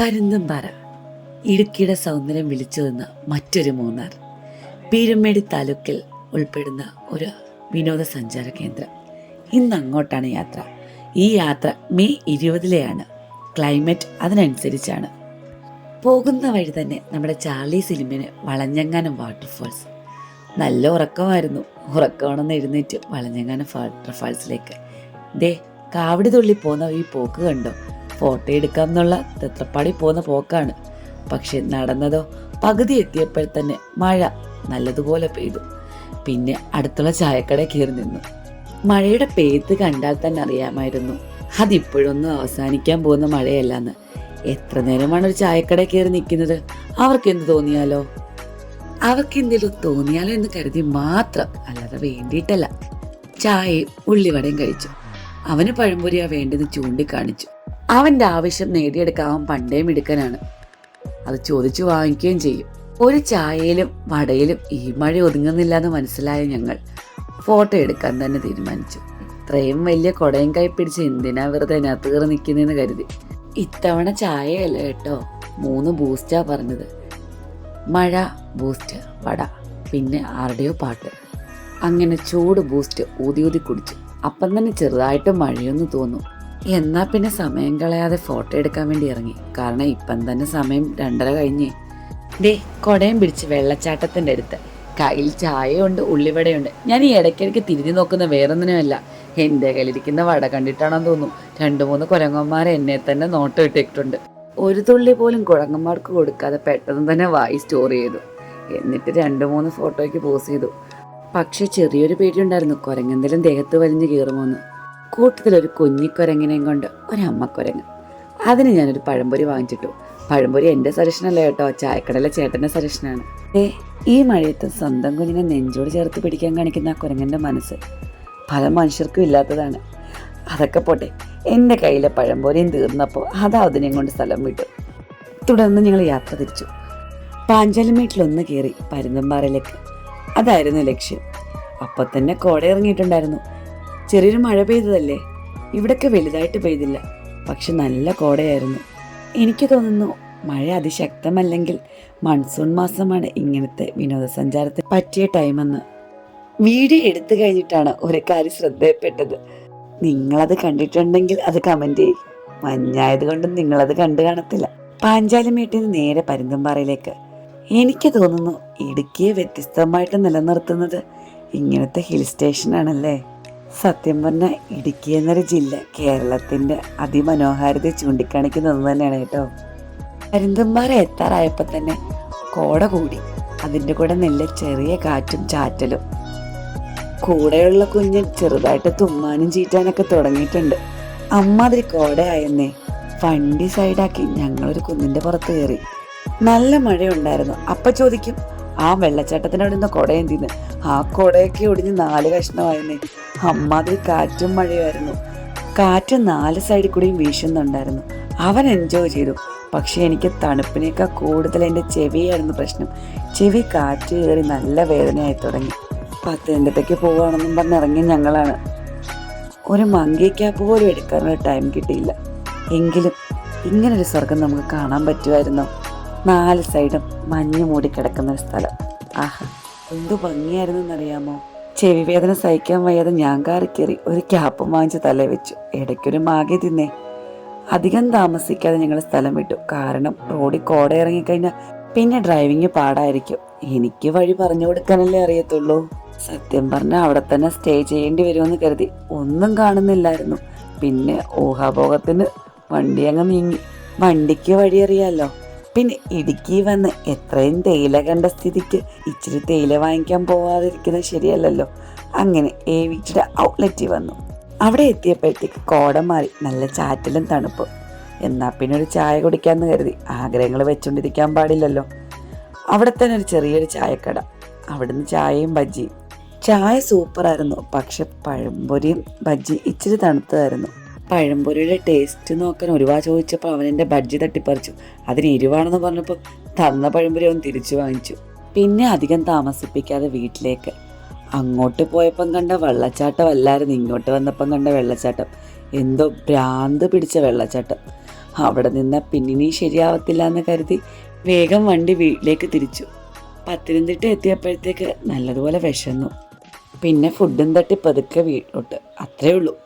പരുന്തുംപാറ ഇടുക്കിയുടെ സൗന്ദര്യം വിളിച്ചു നിന്ന മറ്റൊരു മൂന്നാർ. പീരുമേടി താലൂക്കിൽ ഉൾപ്പെടുന്ന ഒരു വിനോദസഞ്ചാര കേന്ദ്രം. ഇന്ന് അങ്ങോട്ടാണ് യാത്ര. ഈ യാത്ര മെയ് ഇരുപതിലെയാണ്. ക്ലൈമറ്റ് അതിനനുസരിച്ചാണ്. പോകുന്ന വഴി തന്നെ നമ്മുടെ ചാർലി സിനിമന് വളഞ്ഞങ്ങാനം വാട്ടർഫാൾസ്. നല്ല ഉറക്കമായിരുന്നു. ഉറക്കമാണെന്ന് എഴുന്നേറ്റ് വളഞ്ഞങ്ങാനം വാട്ടർഫാൾസിലേക്ക്. ദേ കാവടി തുള്ളി പോകുന്ന ഈ പോക്ക് കണ്ടോ? ഫോട്ടോ എടുക്കാം എന്നുള്ള തെത്രപ്പാടി പോകുന്ന പോക്കാണ്. പക്ഷെ നടന്നതോ പകുതി എത്തിയപ്പോൾ തന്നെ മഴ നല്ലതുപോലെ പെയ്തു. പിന്നെ അടുത്തുള്ള ചായക്കട കയറി നിന്നു. മഴയുടെ പെയ്ത്ത് കണ്ടാൽ തന്നെ അറിയാമായിരുന്നു. അതിപ്പോഴൊന്നും അവസാനിക്കാൻ പോകുന്ന മഴയല്ലെന്ന്. എത്ര നേരമാണ് ഒരു ചായക്കട കയറി നിൽക്കുന്നത്? അവർക്ക് എന്ത് തോന്നിയാലോ? അവർക്ക് എന്തെങ്കിലും തോന്നിയാലോ എന്ന് കരുതി മാത്രം അല്ലാതെ വേണ്ടിയിട്ടല്ല. ചായയും ഉള്ളിവടയും കഴിച്ചു. അവന് പഴംപൊരിയാ വേണ്ടെന്ന് ചൂണ്ടിക്കാണിച്ചു. അവന്റെ ആവശ്യം നേടിയെടുക്കാൻ പണ്ടേ മിടുക്കനാണ്. അത് ചോദിച്ചു വാങ്ങിക്കുകയും ചെയ്യും. ഒരു ചായയിലും വടയിലും ഈ മഴ ഒതുങ്ങുന്നില്ല എന്ന് മനസ്സിലായ ഞങ്ങൾ ഫോട്ടോ എടുക്കാൻ തന്നെ തീരുമാനിച്ചു. ഇത്രയും വലിയ കൊടയും കൈ പിടിച്ച് എന്തിനാ വെറുതെ അതിനകത്ത് കയറി നിൽക്കുന്നതെന്ന് കരുതി. ഇത്തവണ ചായയല്ല കേട്ടോ മൂന്ന് ബൂസ്റ്റാ പറഞ്ഞത്. മഴ ബൂസ്റ്റ് വട പിന്നെ ആരുടെയോ പാട്ട്. അങ്ങനെ ചൂട് ബൂസ്റ്റ് ഊതി ഊതി കുടിച്ചു. അപ്പം തന്നെ ചെറുതായിട്ട് മഴയൊന്ന് തോന്നും. എന്നാ പിന്നെ സമയം കളയാതെ ഫോട്ടോ എടുക്കാൻ വേണ്ടി ഇറങ്ങി. കാരണം ഇപ്പം തന്നെ സമയം രണ്ടര കഴിഞ്ഞ്. ദേ കൊടയും പിടിച്ച് വെള്ളച്ചാട്ടത്തിന്റെ അടുത്ത്. കയ്യിൽ ചായയുണ്ട് ഉള്ളിവടയുണ്ട്. ഞാൻ ഈ ഇടയ്ക്കിടയ്ക്ക് തിരിഞ്ഞു നോക്കുന്ന വേറൊന്നിനുമല്ല. എന്റെ കയ്യിലിരിക്കുന്ന വട കണ്ടിട്ടാണെന്ന് തോന്നുന്നു രണ്ടു മൂന്ന് കുരങ്ങന്മാർ എന്നെ തന്നെ നോട്ടം ഇട്ടിട്ടുണ്ട്. ഒരു തുള്ളി പോലും കുരങ്ങന്മാർക്ക് കൊടുക്കാതെ പെട്ടെന്ന് തന്നെ വായി സ്റ്റോർ ചെയ്തു. എന്നിട്ട് രണ്ട് മൂന്ന് ഫോട്ടോയ്ക്ക് പോസ് ചെയ്തു. പക്ഷെ ചെറിയൊരു പേടിയുണ്ടായിരുന്നു. കുരങ്ങെന്തെങ്കിലും ദേഹത്ത് വലിഞ്ഞു കയറുമോന്ന്. കൂട്ടത്തിലൊരു കുഞ്ഞിക്കൊരങ്ങിനെയും കൊണ്ട് ഒരമ്മക്കൊരങ്ങ്. അതിന് ഞാനൊരു പഴംപൊരി വാങ്ങിച്ചിട്ടു. പഴംപൊരി എന്റെ സജഷനല്ല കേട്ടോ? ചായക്കടയിലെ ചേട്ടന്റെ സജഷനാണ് ഏ ഈ മഴയത്ത് സ്വന്തം കുഞ്ഞിനെ നെഞ്ചോട് ചേർത്ത് പിടിക്കാൻ കാണിക്കുന്ന ആ കുരങ്ങന്റെ മനസ്സ് പല മനുഷ്യർക്കും ഇല്ലാത്തതാണ്. അതൊക്കെ പോട്ടെ എന്റെ കയ്യിലെ പഴംപൊരിയും തീർന്നപ്പോൾ അതാ അതിനെയും കൊണ്ട് സ്ഥലം വിട്ടു. തുടർന്ന് ഞങ്ങൾ യാത്ര തിരിച്ചു. പാഞ്ചാലിമേട്ടിലൊന്ന് കയറി പരുന്തമ്പാറയിലേക്ക്. അതായിരുന്നു ലക്ഷ്യം. അപ്പം തന്നെ കോട ഇറങ്ങിയിട്ടുണ്ടായിരുന്നു ചെറിയൊരു മഴ പെയ്തതല്ലേ? ഇവിടൊക്കെ വലുതായിട്ട് പെയ്തില്ല. പക്ഷെ നല്ല കോടയായിരുന്നു. എനിക്ക് തോന്നുന്നു മഴ അതിശക്തമല്ലെങ്കിൽ മൺസൂൺ മാസമാണ് ഇങ്ങനത്തെ വിനോദസഞ്ചാരത്തിന് പറ്റിയ ടൈമെന്ന്. വീഡിയോ എടുത്തു കഴിഞ്ഞിട്ടാണ് ഒരു കാര്യം ശ്രദ്ധയപ്പെട്ടത്. നിങ്ങളത് കണ്ടിട്ടുണ്ടെങ്കിൽ അത് കമന്റ് ചെയ്യും. മഞ്ഞായത് കൊണ്ടും നിങ്ങളത് കണ്ടു കാണത്തില്ല. പാഞ്ചാലിമേട്ടിൽ നിന്ന് നേരെ പരുന്തമ്പാറയിലേക്ക്. എനിക്ക് തോന്നുന്നു ഇടുക്കിയെ വ്യത്യസ്തമായിട്ട് നിലനിർത്തുന്നത് ഇങ്ങനത്തെ ഹിൽ സ്റ്റേഷനാണല്ലേ? സത്യം പറഞ്ഞാൽ ഇടുക്കി എന്നൊരു ജില്ല കേരളത്തിന്റെ അതിമനോഹാരിത ചൂണ്ടിക്കാണിക്കുന്ന ഒന്ന് തന്നെയാണ് കേട്ടോ. പരുന്തമ്പാറ എത്താറായപ്പോൾ തന്നെ കോട കൂടി. അതിന്റെ കൂടെ നല്ല ചെറിയ കാറ്റും ചാറ്റലും. കൂടെയുള്ള കുഞ്ഞ് ചെറുതായിട്ട് തുമ്മാനും ചീറ്റാനൊക്കെ തുടങ്ങിയിട്ടുണ്ട്. അമ്മാതിരി കോടയായെന്നേ വണ്ടി സൈഡാക്കി ഞങ്ങളൊരു കുന്നിന്റെ പുറത്ത് കയറി. നല്ല മഴയുണ്ടായിരുന്നു. അപ്പ ചോദിക്കും ആ വെള്ളച്ചാട്ടത്തിനോട് നിന്ന് കുട എന്തിന്ന്? ആ കുടയൊക്കെ ഒടിഞ്ഞ് നാല് കഷ്ണമായിരുന്നേ അമ്മാതിരി കാറ്റും മഴയുമായിരുന്നു. കാറ്റ് നാല് സൈഡിൽ കൂടിയും വീശുന്നുണ്ടായിരുന്നു. അവൻ എൻജോയ് ചെയ്തു. പക്ഷേ എനിക്ക് തണുപ്പിനേക്കാൾ കൂടുതൽ എന്റെ ചെവിയായിരുന്നു പ്രശ്നം. ചെവി കാറ്റ് കയറി നല്ല വേദനയായി തുടങ്ങി. പത്തനംതിട്ടയ്ക്ക് പോവുകയാണെന്നും ഇറങ്ങി ഞങ്ങളാണ്. ഒരു മങ്കി ക്യാപ്പ് പോലും എടുക്കാനുള്ള ടൈം കിട്ടിയില്ല. എങ്കിലും ഇങ്ങനൊരു സ്വർഗം നമുക്ക് കാണാൻ പറ്റുമായിരുന്നോ? നാല് സൈഡും മഞ്ഞ് മൂടി കിടക്കുന്ന ഒരു സ്ഥലം. ആഹാ എന്തു ഭംഗിയായിരുന്നു എന്നറിയാമോ ചെവി വേദന സഹിക്കാൻ വയ്യാതെ ഞാൻ കയറി ഒരു ക്യാപ്പും വാങ്ങിച്ച് തല വെച്ചു. ഇടയ്ക്കൊരു മാകെ തിന്നേ. അധികം താമസിക്കാതെ ഞങ്ങൾ സ്ഥലം വിട്ടു. കാരണം റോഡിൽ കോട ഇറങ്ങിക്കഴിഞ്ഞാൽ പിന്നെ ഡ്രൈവിങ് പാടായിരിക്കും. എനിക്ക് വഴി പറഞ്ഞു കൊടുക്കാനല്ലേ അറിയത്തുള്ളൂ. സത്യം പറഞ്ഞാൽ അവിടെ തന്നെ സ്റ്റേ ചെയ്യേണ്ടി വരുമെന്ന് കരുതി ഒന്നും കാണുന്നില്ലായിരുന്നു. പിന്നെ ഊഹാഭോഗത്തിന് വണ്ടി അങ്ങ് നീങ്ങി. വണ്ടിക്ക് വഴി അറിയാലോ പിന്നെ ഇടുക്കി വന്ന് എത്രയും തേയില കണ്ട സ്ഥിതിക്ക് ഇച്ചിരി തേയില വാങ്ങിക്കാൻ പോവാതിരിക്കുന്നത് ശരിയല്ലല്ലോ. അങ്ങനെ എ വിറ്റിയുടെ ഔട്ട്ലെറ്റിൽ വന്നു. അവിടെ എത്തിയപ്പോഴത്തേക്ക് കോട മാറി നല്ല ചാറ്റലും തണുപ്പ്. എന്നാൽ പിന്നെ ഒരു ചായ കുടിക്കാമെന്ന് കരുതി. ആഗ്രഹങ്ങൾ വെച്ചുകൊണ്ടിരിക്കാൻ പാടില്ലല്ലോ. അവിടെ തന്നെ ഒരു ചെറിയൊരു ചായക്കട. അവിടുന്ന് ചായയും ബജ്ജിയും. ചായ സൂപ്പറായിരുന്നു പക്ഷെ പഴംപൊരിയും ബജ്ജി ഇച്ചിരി തണുത്തതായിരുന്നു. പഴംപൊരിയുടെ ടേസ്റ്റ് നോക്കാൻ ഒരുപാട് ചോദിച്ചപ്പോൾ അവൻ എന്റെ ബജ്ജി തട്ടിപ്പറിച്ചു. അതിന് എരിവാണെന്ന് പറഞ്ഞപ്പോൾ തന്ന പഴംപൊരി അവൻ തിരിച്ചു വാങ്ങിച്ചു. പിന്നെ അധികം താമസിപ്പിക്കാതെ വീട്ടിലേക്ക്. അങ്ങോട്ട് പോയപ്പം കണ്ട വെള്ളച്ചാട്ടം അല്ലായിരുന്നു ഇങ്ങോട്ട് വന്നപ്പം കണ്ട വെള്ളച്ചാട്ടം. എന്തോ ഭ്രാന്ത് പിടിച്ച വെള്ളച്ചാട്ടം. അവിടെ നിന്ന് പിന്നിനി ശരിയാവത്തില്ല എന്ന് കരുതി വേഗം വണ്ടി വീട്ടിലേക്ക് തിരിച്ചു. പത്തനംതിട്ട എത്തിയപ്പോഴത്തേക്ക് നല്ലതുപോലെ വിശന്നു. പിന്നെ ഫുഡും തട്ടി പതുക്കെ വീട്ടിലോട്ട്. അത്രേ ഉള്ളൂ.